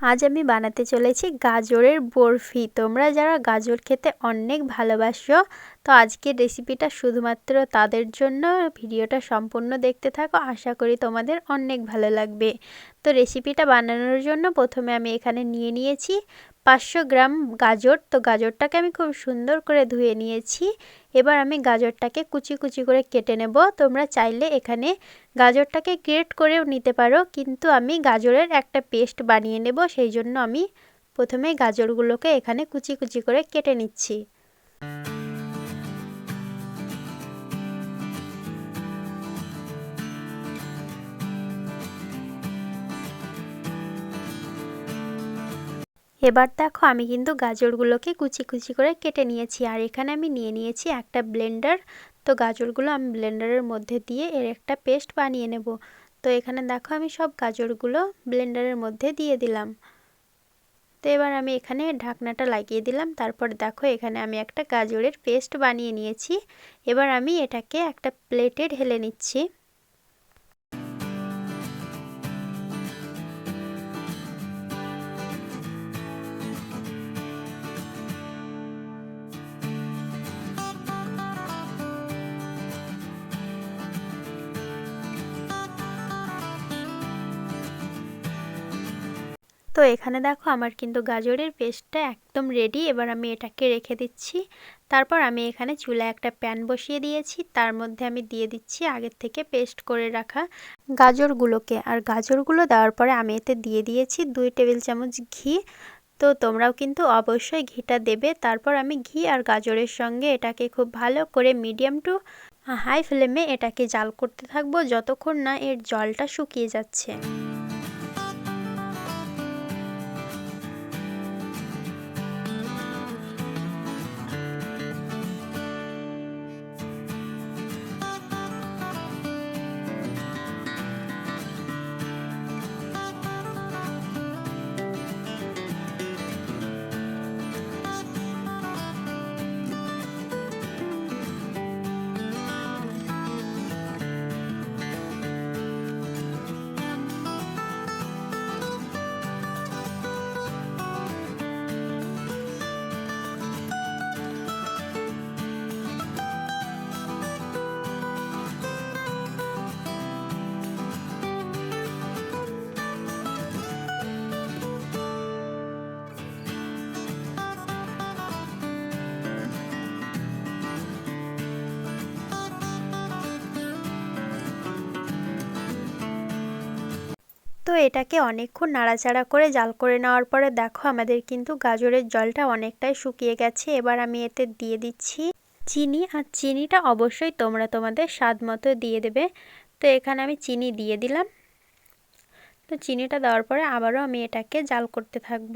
আজ আমি বানাতে চলেছি গাজরের বরফি। তোমরা যারা গাজর খেতে অনেক ভালোবাসো তো আজকের রেসিপিটা শুধুমাত্র তাদের জন্য, ভিডিওটা সম্পূর্ণ দেখতে থাকো। আশা করি তোমাদের অনেক ভালো লাগবে। তো রেসিপিটা বানানোর জন্য প্রথমে আমি এখানে নিয়ে নিয়েছি পাঁচশো গ্রাম গাজর। তো গাজরটাকে আমি খুব সুন্দর করে ধুয়ে নিয়েছি। এবার আমি গাজরটাকে কুচি কুচি করে কেটে নেব। তোমরা চাইলে এখানে গাজরটাকে গ্রেট করেও নিতে পারো। কিন্তু আমি গাজরের একটা পেস্ট বানিয়ে নেব। সেই জন্য আমি প্রথমে গাজরগুলোকে এখানে কুচি কুচি করে কেটে নিচ্ছি। এবার দেখো আমি কিন্তু গাজরগুলোকে কুচি কুচি করে কেটে নিয়েছি। আর এখানে আমি নিয়ে নিয়েছি একটা ব্লেন্ডার। তো গাজরগুলো আমি ব্লেন্ডারের মধ্যে দিয়ে এর একটা পেস্ট বানিয়ে নেব। তো এখানে দেখো আমি সব গাজরগুলো ব্লেন্ডারের মধ্যে দিয়ে দিলাম। তো এবার আমি এখানে ঢাকনাটা লাগিয়ে দিলাম। তারপর দেখো এখানে আমি একটা গাজরের পেস্ট বানিয়ে নিয়েছি। এবার আমি এটাকে একটা প্লেটে ঢেলে নিচ্ছি। তো এখানে দেখো আমার কিন্তু গাজরের পেস্টটা একদম রেডি এবার আমি এটাকে রেখে দিচ্ছি। তারপর আমি এখানে চুলায় একটা প্যান বসিয়ে দিয়েছি, তার মধ্যে আমি দিয়ে দিচ্ছি আগের থেকে পেস্ট করে রাখা গাজরগুলোকে। আর গাজরগুলো দেওয়ার পরে আমি এতে দিয়ে দিয়েছি দুই টেবিল চামচ ঘি। তো তোমরাও কিন্তু অবশ্যই ঘিটা দেবে। তারপর আমি ঘি আর গাজরের সঙ্গে এটাকে খুব ভালো করে মিডিয়াম টু হাই ফ্লেমে এটাকে জাল করতে থাকব, যতক্ষণ না এর জলটা শুকিয়ে যাচ্ছে। তো এটাকে অনেকক্ষণ নাড়াচাড়া করে জাল করে নেওয়ার পরে দেখো আমাদের কিন্তু গাজরের জলটা অনেকটাই শুকিয়ে গেছে। এবার আমি এতে দিয়ে দিচ্ছি চিনি আর চিনিটা অবশ্যই তোমরা তোমাদের স্বাদ মতো দিয়ে দেবে। তো এখানে আমি চিনি দিয়ে দিলাম। তো চিনিটা দেওয়ার পরে আবারও আমি এটাকে জাল করতে থাকব।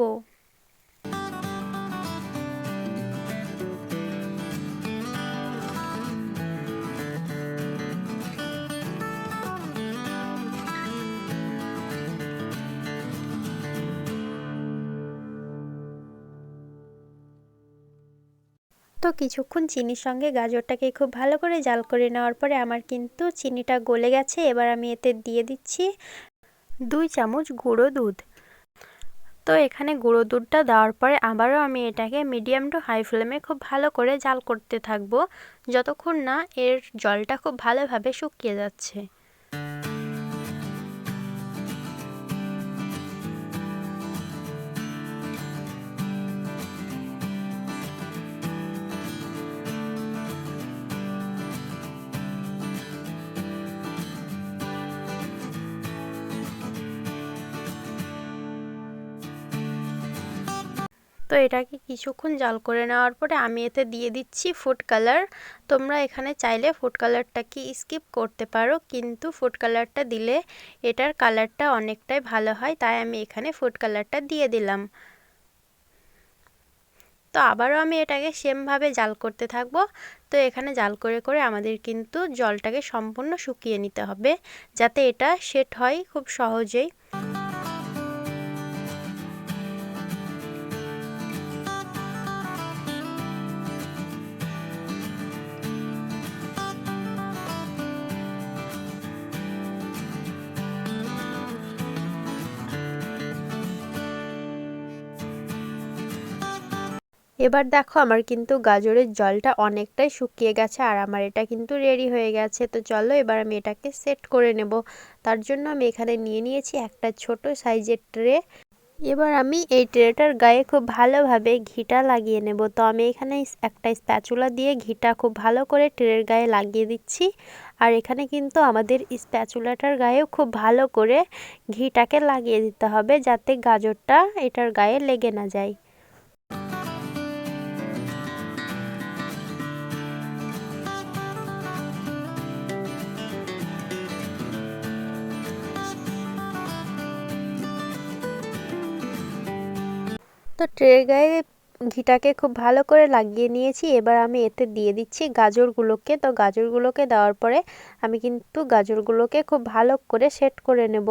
তো কিছুক্ষণ চিনির সঙ্গে গাজরটাকে খুব ভালো করে জাল করে নেওয়ার পরে আমার কিন্তু চিনিটা গলে গেছে। এবার আমি এতে দিয়ে দিচ্ছি দুই চামচ গুঁড়ো দুধ। তো এখানে গুঁড়ো দুধটা দেওয়ার পরে আবারও আমি এটাকে মিডিয়াম টু হাই ফ্লেমে খুব ভালো করে জাল করতে থাকব। যতক্ষণ না এর জলটা খুব ভালোভাবে শুকিয়ে যাচ্ছে। তো এটাকে কিছুক্ষণ জাল করে নেওয়ার পরে আমি এতে দিয়ে দিচ্ছি ফুড কালার তোমরা এখানে চাইলে ফুড কালারটাকে স্কিপ করতে পারো, কিন্তু ফুড কালারটা দিলে এটার কালারটা অনেকটাই ভালো হয়, তাই আমি এখানে ফুড কালারটা দিয়ে দিলাম। তো আবারও আমি এটাকে সেমভাবে জাল করতে থাকব। তো এখানে জাল করে করে আমাদের কিন্তু জলটাকে সম্পূর্ণ শুকিয়ে নিতে হবে, যাতে এটা সেট হয় খুব সহজেই। এবার দেখো আমার কিন্তু গাজরের জলটা অনেকটাই শুকিয়ে গেছে আর আমার এটা কিন্তু রেডি হয়ে গেছে। তো চলো এবার আমি এটাকে সেট করে নেব। তার জন্য আমি এখানে নিয়ে নিয়েছি একটা ছোট সাইজের ট্রে এবার আমি এই ট্রেটার গায়ে খুব ভালোভাবে ঘিটা লাগিয়ে নেব। তো আমি এখানে একটা স্প্যাচুলা দিয়ে ঘিটা খুব ভালো করে ট্রের গায়ে লাগিয়ে দিচ্ছি। আর এখানে কিন্তু আমাদের স্প্যাচুলাটার গায়েও খুব ভালো করে ঘিটাকে লাগিয়ে দিতে হবে যাতে গাজরটা এটার গায়ে লেগে না যায়। তো ট্রের গায়ে ঘিটাকে খুব ভালো করে লাগিয়ে নিয়েছি। এবার আমি এতে দিয়ে দিচ্ছি গাজরগুলোকে। তো গাজরগুলোকে দেওয়ার পরে আমি কিন্তু গাজরগুলোকে খুব ভালো করে সেট করে নেব।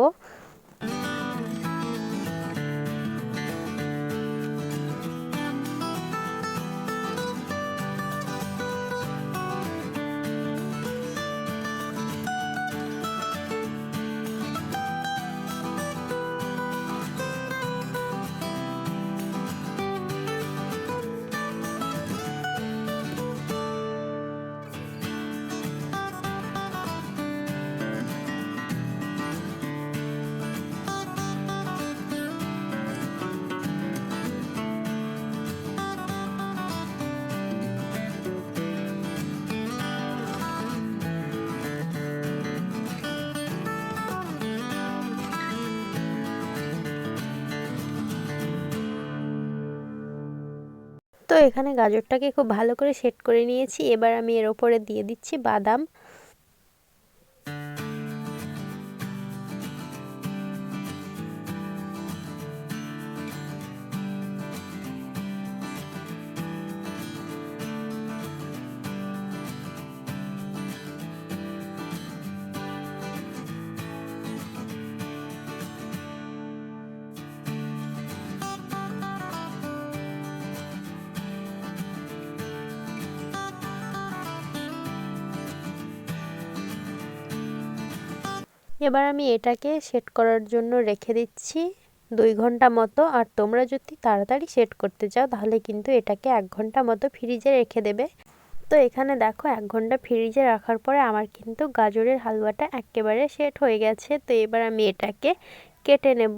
তো এখানে গাজরটাকে খুব ভালো করে সেট করে নিয়েছি। এবার আমি এর ওপরে দিয়ে দিচ্ছি বাদাম। এবার আমি এটাকে সেট করার জন্য রেখে দিচ্ছি দুই ঘণ্টা মতো। আর তোমরা যদি তাড়াতাড়ি সেট করতে চাও, তাহলে কিন্তু এটাকে এক ঘণ্টা মতো ফ্রিজে রেখে দেবে। তো এখানে দেখো, এক ঘণ্টা ফ্রিজে রাখার পরে আমার কিন্তু গাজরের হালুয়াটা একেবারে সেট হয়ে গেছে। তো এবার আমি এটাকে কেটে নেব।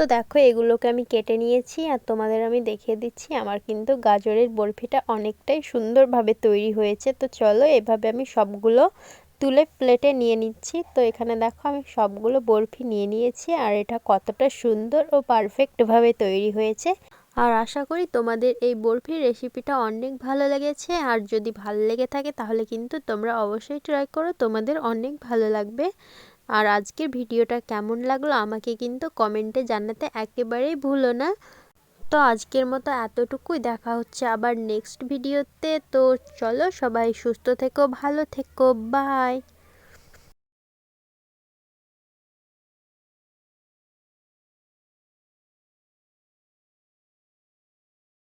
তো দেখো, এগুলোকে আমি কেটে নিয়েছি আর তোমাদের আমি দেখিয়ে দিচ্ছি। আমার কিন্তু গাজরের বরফিটা অনেকটাই সুন্দরভাবে তৈরি হয়েছে। তো চলো, এভাবে আমি সবগুলো তুলে প্লেটে নিয়ে নিচ্ছি। তো এখানে দেখো, আমি সবগুলো বরফি নিয়ে নিয়েছি আর এটা কতটা সুন্দর ও পারফেক্টভাবে তৈরি হয়েছে। আর আশা করি তোমাদের এই বরফির রেসিপিটা অনেক ভালো লেগেছে। আর যদি ভালো লেগে থাকে, তাহলে কিন্তু তোমরা অবশ্যই ট্রাই করো। তোমাদের অনেক ভালো লাগবে। আর আজকের ভিডিওটা কেমন লাগল আমাকে কিন্তু কমেন্টে জানাতে একেবারেই ভুলো না। তো আজকের মতো এতটুকুই, দেখা হচ্ছে আবার নেক্সট ভিডিওতে তো। চলো সবাই সুস্থ থেকো, ভালো থেকো বাই